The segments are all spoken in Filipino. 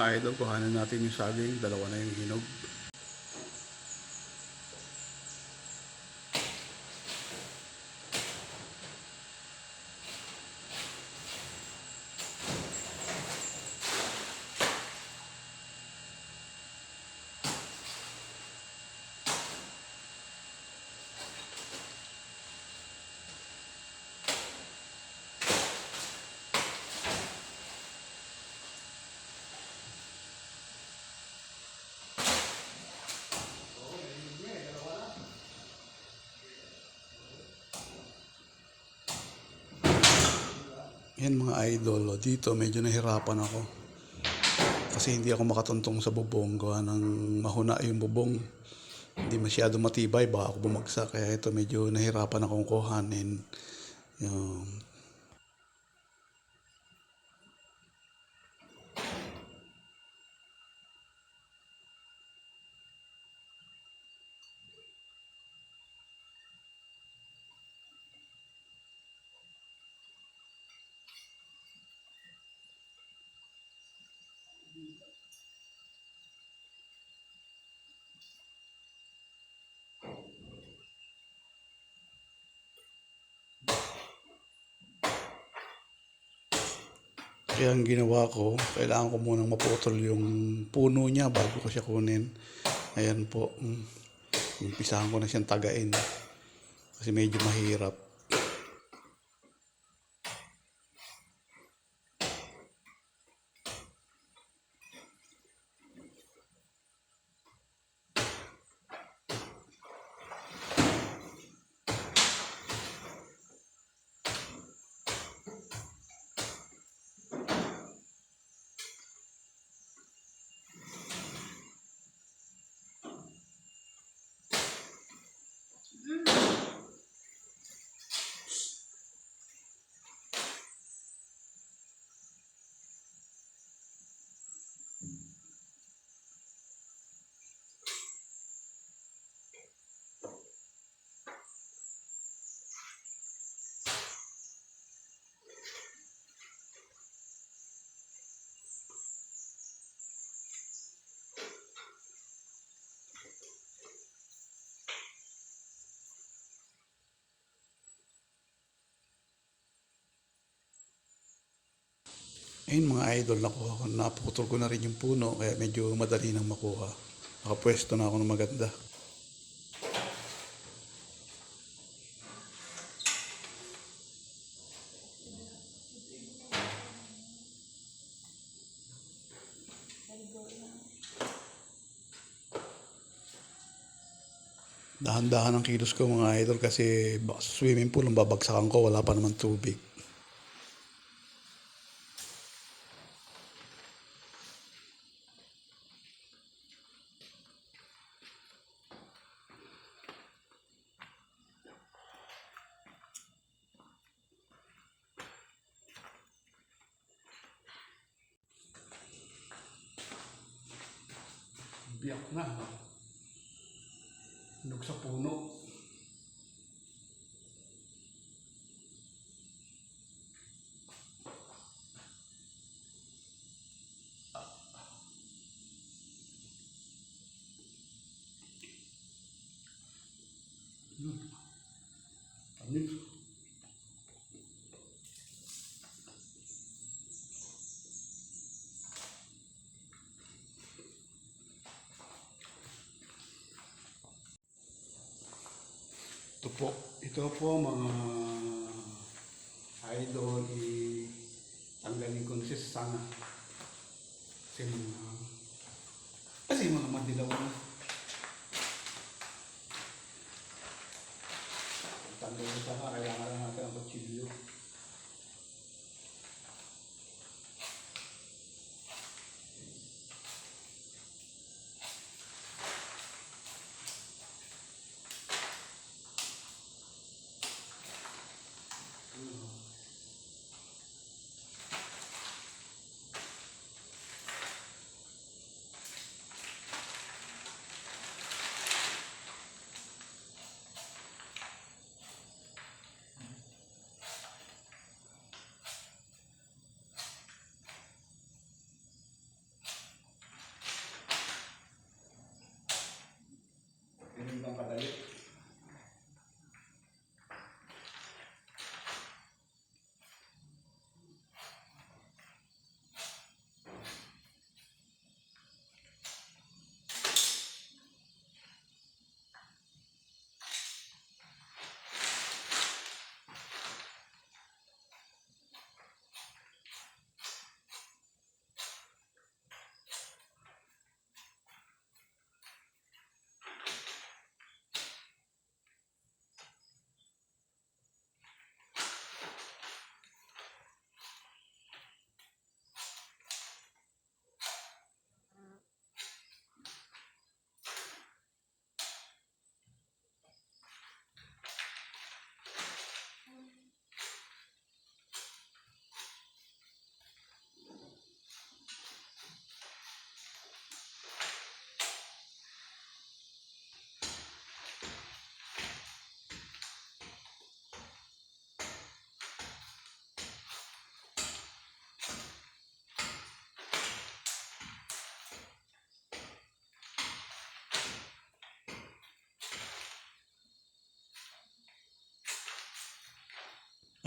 Mga idol, kuhanin natin yung saging. Dalawa na yung hinog. Yan mga idol, oh, dito medyo nahirapan ako. Kasi hindi ako makatuntong sa bubong. Gawa ng mahuna yung bubong. Hindi masyado matibay, baka ako bumagsak. Kaya ito medyo nahirapan akong kuhanin. Yung Kaya ang ginawa ko, kailangan ko munang maputol yung puno niya bago ko siya kunin. Ayan po. mm. Umpisahan ko na siyang tagain. Kasi medyo mahirap. Ayun mga idol, nakuha ko. Naputol ko na rin yung puno, kaya medyo madali nang makuha. Nakapwesto na ako ng maganda. Dahan-dahan ang kilos ko mga idol kasi swimming pool ang babagsakan ko, wala pa naman tubig. Biyak na. no? Hinog sa puno. Yun. Tamis. Ito po, ito po mga idol, tanggalin ko siya sa sana. Kasi mga, kasi mga madilaw na. Tanggalin sana, kailangan lang natin ang kutsilyo.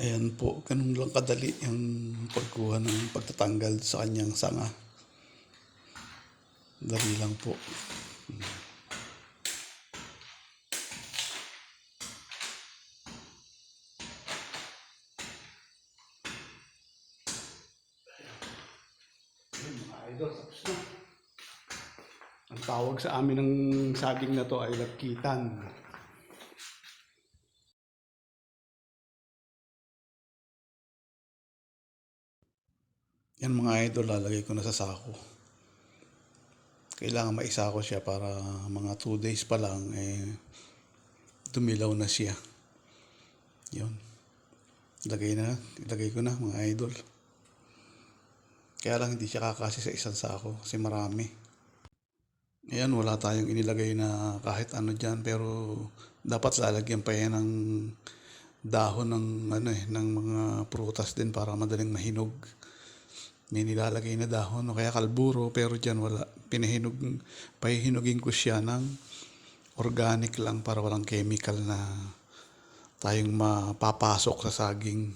Ayan po, ganun lang kadali yung pagkuha ng pagtatanggal sa kanyang sanga. Dali lang po. Idol, tapos na. Ang tawag sa amin ng saging na to ay lagkitan. Yan mga idol, lalagay ko na sa sako. Kailangan maisako siya para mga 2 days pa lang, eh, dumilaw na siya. Yun. Ilagay na, ilagay ko na mga idol. Kaya lang hindi siya kakasi sa isang sako kasi marami. Ayan, wala tayong inilagay na kahit ano dyan pero dapat lalagyan pa yan ng dahon ng ano eh, ng mga prutas din para madaling mahinog. May nilalagay na dahon o kaya kalburo pero dyan wala. Pinahinog, pahihinugin ko siya ng organic lang para walang chemical na tayong mapapasok sa saging.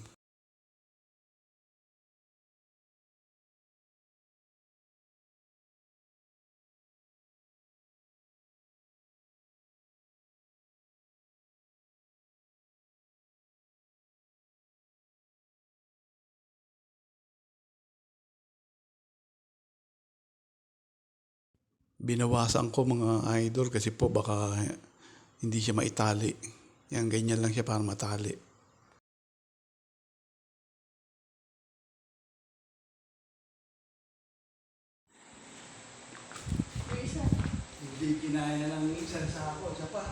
Binawasan ko mga idol kasi po baka hindi siya maitali. Yan, ganyan lang siya para matali. Isa, Hindi kinaya ng isang sako, isa pa.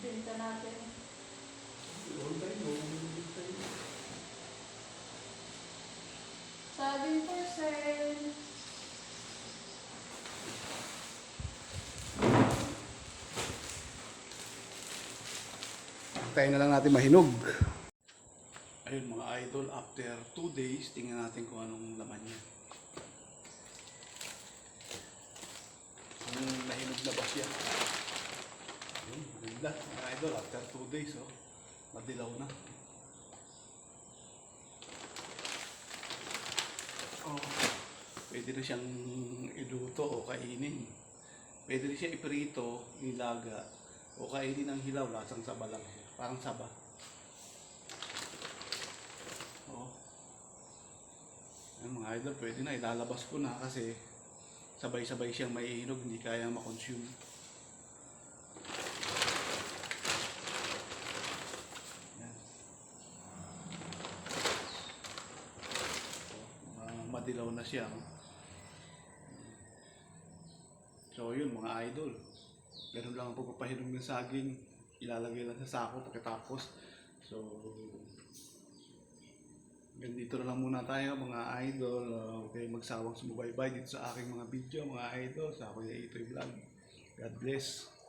benta natin. Percent. Tayo na lang natin mahinog. Ayun mga idol, after 2 days, tingnan natin kung anong laman niya. Kung nahinog na ba siya. Ayun, maganda mga idol, after 2 days, oh, madilaw na. Oh, pwede na siyang iluto o kainin. Pwede rin siya iprito, nilaga, o kainin ng hilaw, lasang saba lang siya. Parang saba. Oo. Ayun mga idol, pwede na. Ilalabas ko na kasi sabay-sabay siyang maihinog, hindi kaya makonsume. Madilaw na siya. So yun mga idol. Ganun lang ang pagpapahinog ng saging. Ilalagay lang sa sako pagkatapos. So ganito na lang muna tayo mga idol. Huwag kayong magsawang sumubaybay dito sa aking mga video mga idol. Sa Kuya Itoy Vlog. God bless.